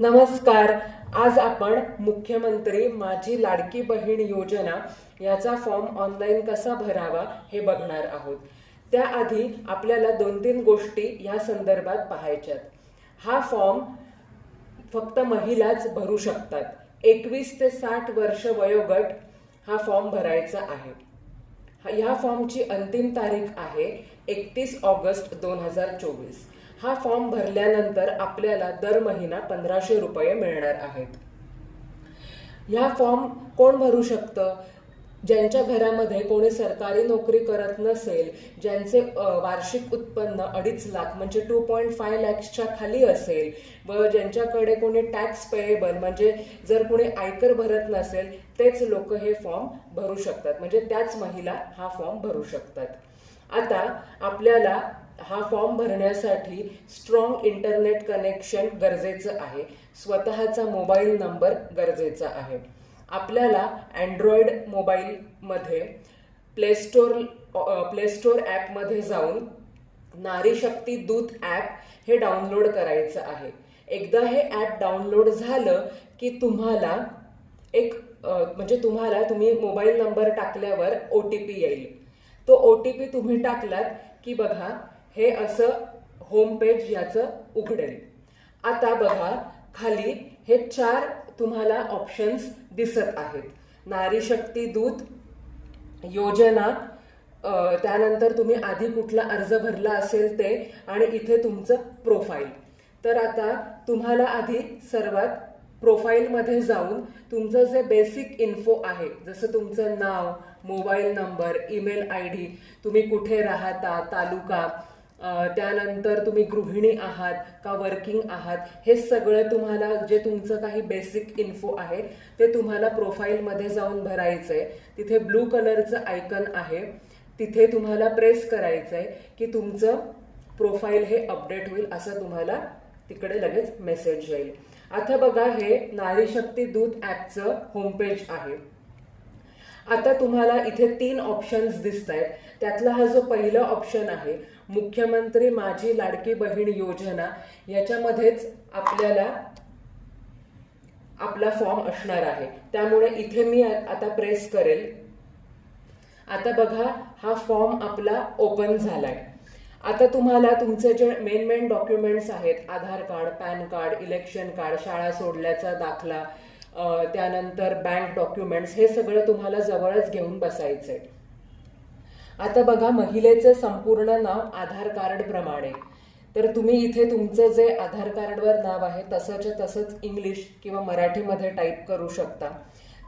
नमस्कार. आज आपण मुख्यमंत्री माझी लाडकी बहीण योजना याचा फॉर्म ऑनलाईन कसा भरावा हे बघणार आहोत. त्याआधी आपल्याला दोन तीन गोष्टी या संदर्भात पाहायच्यात. हा फॉर्म फक्त महिलाच भरू शकतात. एकवीस ते साठ वर्ष वयोगट हा फॉर्म भरायचा आहे. ह्या फॉर्मची अंतिम तारीख आहे एकतीस ऑगस्ट दोन हजार चोवीस. हा फॉर्म भरल्यानंतर आपल्याला दर महिना पंधराशे रुपये मिळणार आहेत. ह्या फॉर्म कोण भरू शकतं? ज्यांच्या घरामध्ये कोणी सरकारी नोकरी करत नसेल ज्यांचे वार्षिक उत्पन्न अडीच लाख म्हणजे टू पॉईंट फाय लॅक्सच्या खाली असेल व ज्यांच्याकडे कोणी टॅक्स पेएबल म्हणजे जर कोणी आयकर भरत नसेल तेच लोक हे फॉर्म भरू शकतात. म्हणजे त्याच महिला हा फॉर्म भरू शकतात. आता आपल्याला हा फॉर्म भरण्यासाठी स्ट्रॉंग इंटरनेट कनेक्शन गरजेचं आहे. स्वतःचा मोबाईल नंबर गरजेचा आहे. आपल्याला अँड्रॉइड मोबाईलमध्ये प्लेस्टोर प्लेस्टोर ॲपमध्ये जाऊन नारी शक्ती दूत ॲप हे डाउनलोड करायचं आहे. एकदा हे ॲप डाउनलोड झालं की तुम्हाला एक म्हणजे तुम्हाला तुम्ही मोबाईल नंबर टाकल्यावर ओ टी पी येईल. तो ओ टी पी तुम्ही टाकलात की बघा हे असं होम पेज याचं उघडेल. आता बघा खाली हे चार तुम्हाला ऑप्शन्स दिसत आहेत. नारी शक्ती दूत योजना त्यानंतर तुम्ही आधी कुठला अर्ज भरला असेल ते आणि इथे तुमचं प्रोफाईल तर आता तुम्हाला आधी सर्वात प्रोफाईलमध्ये जाऊन तुमचं जे बेसिक इन्फो आहे जसं तुमचं नाव mobile number email I D तुम्ही कुठे राहता तालुका त्यानंतर तुम्ही गृहिणी आहात का वर्किंग आहात हे सगळं तुम्हाला जे तुमचं काही बेसिक इन्फो आहे ते तुम्हाला प्रोफाईलमध्ये जाऊन भरायचं आहे तिथे ब्लू कलरचं आयकन आहे. तिथे तुम्हाला प्रेस करायचं आहे की तुमचं प्रोफाईल हे अपडेट होईल असं तुम्हाला तिकडे लगेच मेसेज येईल. आता बघा हे नारी शक्ती दूत ॲपचं होमपेज आहे. आता तुम्हाला इथे तीन ऑप्शन्स दिसत आहेत त्यातला हा जो पहिला ऑप्शन आहे मुख्यमंत्री माझी लाडकी बहीण योजना याच्यामध्येच आपल्याला आपला फॉर्म असणार आहे. त्यामुळे इथे मी आता प्रेस करेल. आता बघा हा फॉर्म आपला ओपन झालाय. आता तुम्हाला तुमचे जे मेन मेन डॉक्युमेंट्स आहेत Aadhaar card PAN card election card शाळा सोडल्याचा दाखला त्यानंतर बँक डॉक्युमेंट्स हे सगळं तुम्हाला जवळच घेऊन बसायचंय. आता बघा महिलेचं संपूर्ण नाव आधार कार्ड प्रमाणे. तर तुम्ही इथे तुमचं जे आधार कार्डवर नाव आहे तसंच्या तसंच इंग्लिश किंवा मराठीमध्ये टाईप करू शकता.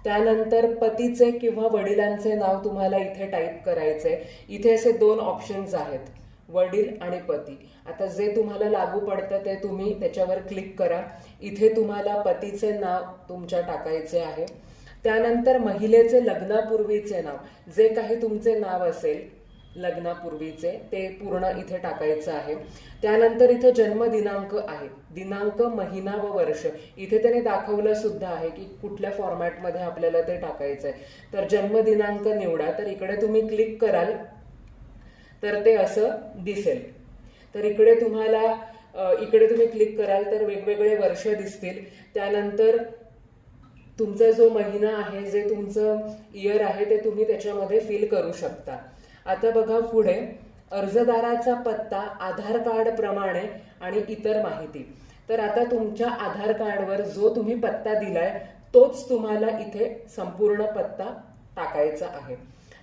त्यानंतर पतीचे किंवा वडिलांचे नाव तुम्हाला इथे टाईप करायचे इथे असे दोन ऑप्शन्स आहेत वडील आणि पती. आता जे तुम्हाला लागू पडतं ते तुम्ही त्याच्यावर क्लिक करा. इथे तुम्हाला पतीचे नाव तुमच्या टाकायचे आहे. त्यानंतर महिलेचे लग्नापूर्वीचे नाव जे काही तुमचे नाव असेल लग्नापूर्वीचे ते पूर्ण इथे टाकायचं आहे. त्यानंतर इथे जन्म दिनांक आहे. दिनांक महिना व वर्ष. इथे त्याने दाखवलं सुद्धा आहे की कुठल्या फॉर्मॅटमध्ये आपल्याला ते टाकायचं आहे. तर जन्म दिनांक निवडा. तर इकडे तुम्ही क्लिक कराल. तर ते असं दिसेल. तर इकडे तुम्हाला इकडे तुम्ही क्लिक कराल. तर वेगवेगळे वर्ष दिसतील. त्यानंतर तुमचा जो महिना आहे जे तुमचं इयर आहे ते तुम्ही त्याच्यामध्ये फिल करू शकता. आता बघा पुढे अर्जदाराचा पत्ता आधार कार्ड प्रमाणे आणि इतर माहिती. तर आता तुमच्या आधार कार्डवर जो तुम्ही पत्ता दिलाय तोच तुम्हाला इथे संपूर्ण पत्ता टाकायचा आहे.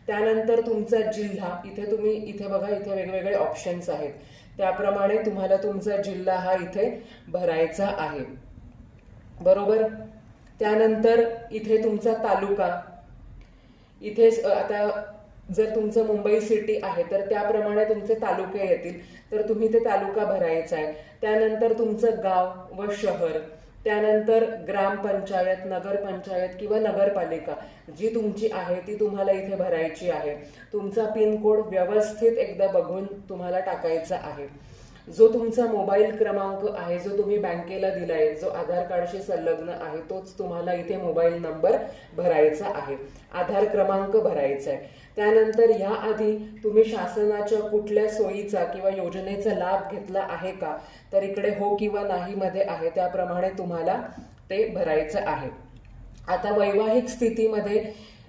त्यानंतर तुमचा जिल्हा इथे तुम्ही इथे बघा इथे वेगवेगळे ऑप्शन्स आहेत. त्याप्रमाणे तुम्हाला तुमचा जिल्हा हा इथे भरायचा आहे. बरोबर? त्यानंतर इथे तुमचा तालुका. इथे आता जर तुमचं मुंबई सिटी आहे तर त्याप्रमाणे तुमचे तालुके येतील. तर तुम्ही ते तालुका भरायचा आहे. त्यानंतर तुमचं गाव व शहर. त्यानंतर ग्रामपंचायत नगरपंचायत किंवा नगरपालिका. जी तुमची आहे ती तुम्हाला इथे भरायची आहे. तुमचा पिनकोड व्यवस्थित एकदा बघून तुम्हाला टाकायचा आहे. जो तुमचा मोबाईल क्रमांक आहे जो तुम्ही बँकेला दिलाय जो आधार कार्डशी संलग्न आहे तोच तुम्हाला इथे मोबाईल नंबर भरायचा आहे. आधार क्रमांक भरायचा आहे. त्यानंतर याआधी तुम्ही शासनाच्या कुठल्या सोयीचा किंवा योजनेचा लाभ घेतला आहे का? तर इकडे हो किंवा नाही मध्ये आहे त्याप्रमाणे तुम्हाला ते भरायचं आहे. आता वैवाहिक स्थितीमध्ये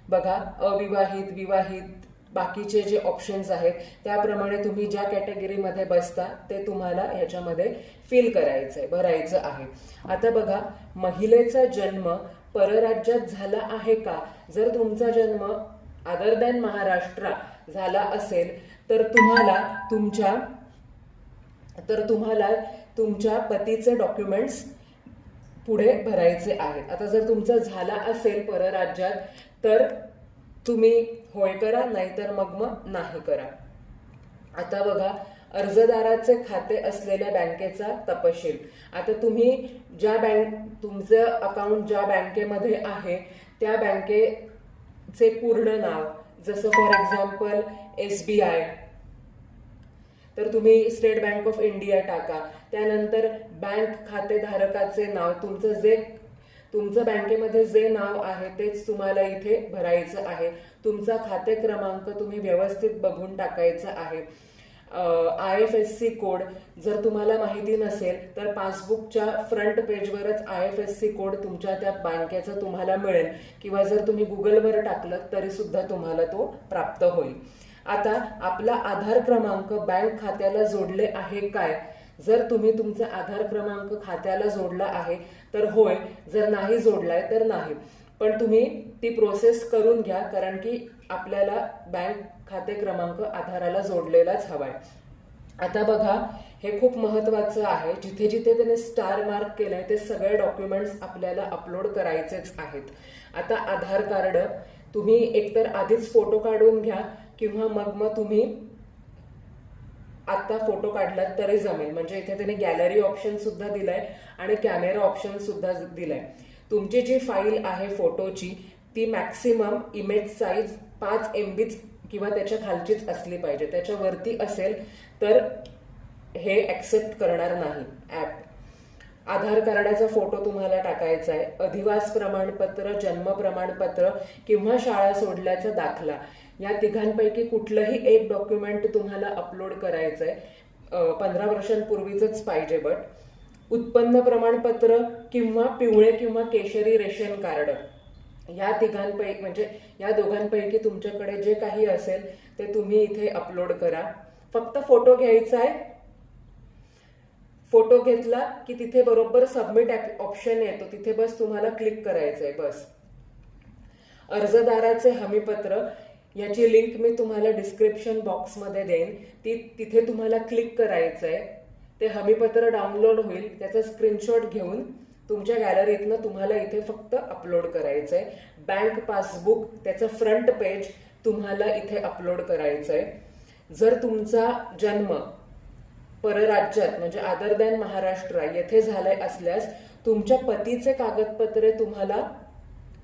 बघा अविवाहित विवाहित बाकीचे जे ऑप्शन्स आहेत त्याप्रमाणे तुम्ही ज्या कॅटेगरीमध्ये बसता ते तुम्हाला ह्याच्यामध्ये फिल करायचंय भरायचं आहे. आता बघा महिलेचा जन्म परराज्यात झाला आहे का? जर तुमचा जन्म अदर दॅन महाराष्ट्रा झाला असेल तर तुम्हाला तुमच्या तर तुम्हाला तुमच्या पतीचे डॉक्युमेंट्स पुढे भरायचे आहेत. आता जर तुमचं झाला असेल परराज्यात तर तुम्ही होय करा नाहीतर मग मग नाही करा. आता बघा अर्जदाराचे खाते असलेल्या बँकेचा तपशील. आता तुम्ही ज्या बँक तुमचं अकाउंट ज्या बँकेमध्ये आहे त्या बँकेचे पूर्ण नाव जसं for example S B I. तर तुम्ही स्टेट बँक ऑफ इंडिया टाका. त्यानंतर बँक खातेधारकाचे नाव तुमचं जे तुमचं बँकेमध्ये जे नाव आहे तेच तुम्हाला इथे भरायचं आहे. तुमचा खाते क्रमांक तुम्ही व्यवस्थित बघून टाकायचा आहे. I F S C code जर तुम्हाला माहिती नसेल तर पासबुकच्या front पेजवरच I F S C code तुमच्या त्या बँकेचा तुम्हाला मिळेल. किंवा जर तुम्ही गुगलवर टाकलं तरी सुद्धा तुम्हाला तो प्राप्त होईल. आता आपला आधार क्रमांक बँक खात्याला जोडले आहे काय? जर तुम्ही तुमचा आधार क्रमांक खात्याला जोडला आहे तर होय. जर नाही जोडलाय तर नाही. पण तुम्ही ती प्रोसेस करून घ्या कारण की आपल्याला बँक खाते क्रमांक आधाराला जोडलेलाच हवाय. आता बघा हे खूप महत्वाचं आहे. जिथे जिथे त्याने स्टार मार्क केलंय ते सगळे डॉक्युमेंट्स आपल्याला अपलोड करायचेच आहेत. आता आधार कार्ड तुम्ही एकतर आधीच फोटो काढून घ्या किंवा मग मग तुम्ही आता फोटो काढलात तरी जमेल. म्हणजे इथे त्याने गॅलरी ऑप्शन सुद्धा दिलाय आणि कॅमेरा ऑप्शन सुद्धा दिलाय. तुमची जी फाईल आहे फोटोची ती मॅक्सिमम इमेज साईज पाच एम बीच किंवा त्याच्या खालचीच असली पाहिजे. त्याच्यावरती असेल तर हे ॲक्सेप्ट करणार नाही ॲप आधार कार्डाचा फोटो तुम्हाला टाकायचा आहे. अधिवास प्रमाणपत्र जन्म प्रमाणपत्र किंवा शाळा सोडल्याचा दाखला. या तिघांपैकी कुठलंही एक डॉक्युमेंट तुम्हाला अपलोड करायचं आहे पंधरा वर्षांपूर्वीच पाहिजे बट उत्पन्न प्रमाणपत्र किंवा पिवळे किंवा केशरी रेशन कार्ड. या तिघांपैकी म्हणजे या दोघांपैकी तुमच्याकडे जे काही असेल ते तुम्ही इथे अपलोड करा. फक्त फोटो घ्यायचा आहे. फोटो घेतला की तिथे बरोबर सबमिट ऑप्शन येतो. तिथे बस तुम्हाला क्लिक करायचं आहे बस. अर्जदाराचे हमीपत्र याची लिंक मी तुम्हाला डिस्क्रिप्शन बॉक्समध्ये देईन. ती तिथे तुम्हाला क्लिक करायचं आहे. ते हमीपत्र डाउनलोड होईल त्याचा स्क्रीनशॉट घेऊन तुमच्या गॅलरीतनं तुम्हाला इथे फक्त अपलोड करायचं आहे बँक पासबुक त्याचं फ्रंट पेज तुम्हाला इथे अपलोड करायचं आहे जर तुमचा जन्म परराज्यात म्हणजे आदर दॅन महाराष्ट्र येथे झालाय असल्यास तुमच्या पतीचे कागदपत्रे तुम्हाला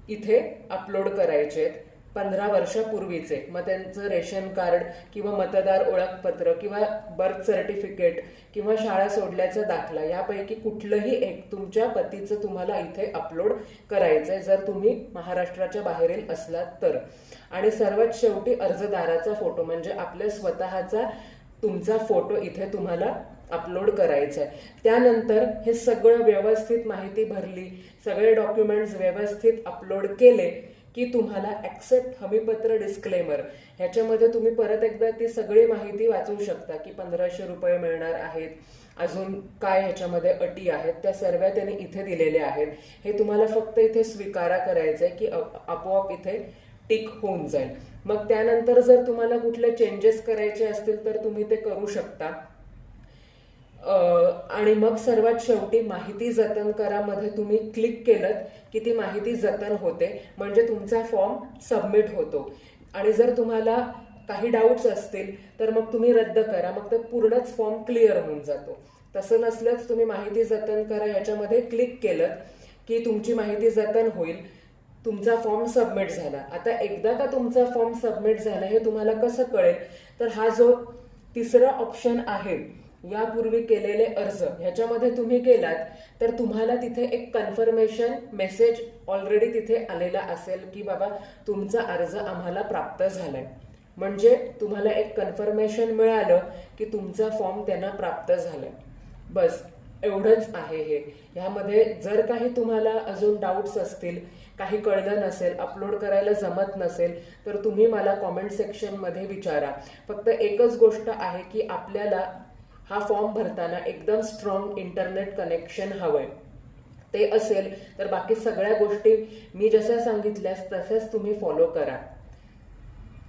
इथे अपलोड करायचे आहेत पंधरा वर्षापूर्वीचे मग त्यांचं रेशन कार्ड किंवा मतदार ओळखपत्र किंवा बर्थ सर्टिफिकेट किंवा शाळा सोडल्याचा दाखला यापैकी कुठलंही एक तुमच्या पतीचं तुम्हाला इथे अपलोड करायचंय जर तुम्ही महाराष्ट्राच्या बाहेरील असलात तर. आणि सर्वात शेवटी अर्जदाराचा फोटो म्हणजे आपल्या स्वतःचा तुमचा फोटो इथे तुम्हाला अपलोड करायचा आहे त्यानंतर हे सगळं व्यवस्थित माहिती भरली सगळे डॉक्युमेंट्स व्यवस्थित अपलोड केले की तुम्हाला ॲक्सेप्ट हमीपत्र डिस्क्लेमर ह्याच्यामध्ये तुम्ही परत एकदा ती सगळी माहिती वाचू शकता की पंधराशे रुपये मिळणार आहेत अजून काय ह्याच्यामध्ये अटी आहेत त्या सर्व त्याने इथे दिलेल्या आहेत. हे तुम्हाला फक्त इथे स्वीकारा करायचं आहे की आपोआप इथे टिक होऊन जाईल. मग त्यानंतर जर तुम्हाला कुठले चेंजेस करायचे असतील तर तुम्ही ते करू शकता. आणि मग सर्वात शेवटी माहिती जतन करामध्ये तुम्ही क्लिक केलं की ती माहिती जतन होते. म्हणजे तुमचा फॉर्म सबमिट होतो. आणि जर तुम्हाला काही डाऊट्स असतील तर मग तुम्ही रद्द करा. मग ते पूर्णच फॉर्म क्लिअर होऊन जातो. तसं नसल्यास तुम्ही माहिती जतन करा. याच्यामध्ये क्लिक केलं की तुमची माहिती जतन होईल. तुमचा फॉर्म सबमिट झाला. आता एकदा का तुमचा फॉर्म सबमिट झाला हे तुम्हाला कसं कळेल? तर हा जो तिसरा ऑप्शन आहे यापूर्वी केलेले अर्ज ह्याच्यामध्ये तुम्ही गेलात तर तुम्हाला तिथे एक कन्फर्मेशन मेसेज ऑलरेडी तिथे आलेला असेल की बाबा तुमचा अर्ज आम्हाला प्राप्त झालाय. म्हणजे तुम्हाला एक कन्फर्मेशन मिळालं की तुमचा फॉर्म त्यांना प्राप्त झालाय. बस एवढंच आहे हे. ह्यामध्ये जर काही तुम्हाला अजून डाऊट्स असतील काही कळलं नसेल अपलोड करायला जमत नसेल तर तुम्ही मला कॉमेंट सेक्शनमध्ये विचारा. फक्त एकच गोष्ट आहे की आपल्याला हा फॉर्म भरताना एकदम स्ट्रॉंग इंटरनेट कनेक्शन हवंय. ते असेल तर बाकी सगळ्या गोष्टी मी जशा सांगितल्यास तशाच तुम्ही फॉलो करा.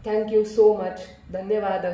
थँक्यू सो मच धन्यवाद.